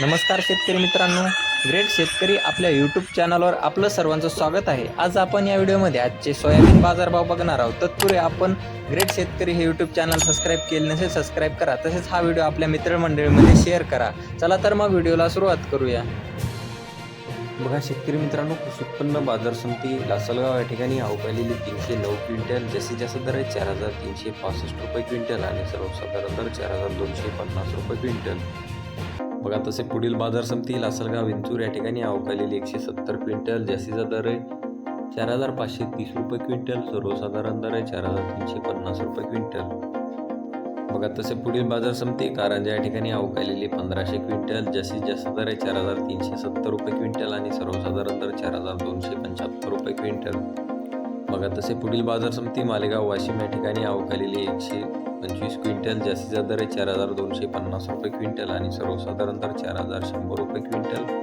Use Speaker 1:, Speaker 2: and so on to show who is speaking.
Speaker 1: नमस्कार शेतकरी मित्रांनो. ग्रेट शेतकरी आपल्या यूट्यूब चॅनलवर आपलं सर्वांचं स्वागत आहे. आज आपण या व्हिडिओमध्ये आजचे सोयाबीन बाजारभाव बघणार आहोत. तत्पूर्वी आपण ग्रेट शेतकरी हे यूट्यूब चॅनल सबस्क्राईब केले नसेल सबस्क्राईब करा. तसेच हा व्हिडिओ आपल्या मित्रमंडळीमध्ये शेअर करा. चला तर मग व्हिडिओला सुरुवात करूया. बघा शेतकरी मित्रांनो कृषी उत्पन्न बाजार समिती लासलगाव या ठिकाणी अवकालेली तीनशे नऊ क्विंटल जास्तीत जास्त दर आहे चार हजार तीनशे पासष्ट रुपये क्विंटल आणि सर्वसाधारण दर चार हजार दोनशे पन्नास रुपये क्विंटल. बघा तसे पुढील बाजार समिती लासलगाव विंचूर या ठिकाणी अवकालेली एकशे सत्तर क्विंटल जास्तीचा दर आहे. चार हजार पाचशे तीस रुपये क्विंटल. सर्वसाधारण दर आहे चार हजार तीनशे पन्नास रुपये क्विंटल. बघा तसे पुढील बाजार समिती कारंजा या ठिकाणी अवकालेली पंधराशे क्विंटल. जास्तीत जास्त दर आहे चार हजार तीनशे सत्तर रुपये क्विंटल आणि सर्वसाधारण दर चार हजार दोनशे पंच्याहत्तर रुपये क्विंटल. बघा तसे पुढील बाजार समिती मालेगाव वाशिम या ठिकाणी अवकालेली एकशे पंचवीस क्विंटल जास्तीचा दर आहे चार हजार दोनशे पन्नास रुपये क्विंटल आणि सर्वसाधारण दर चार हजार शंभर रुपये क्विंटल.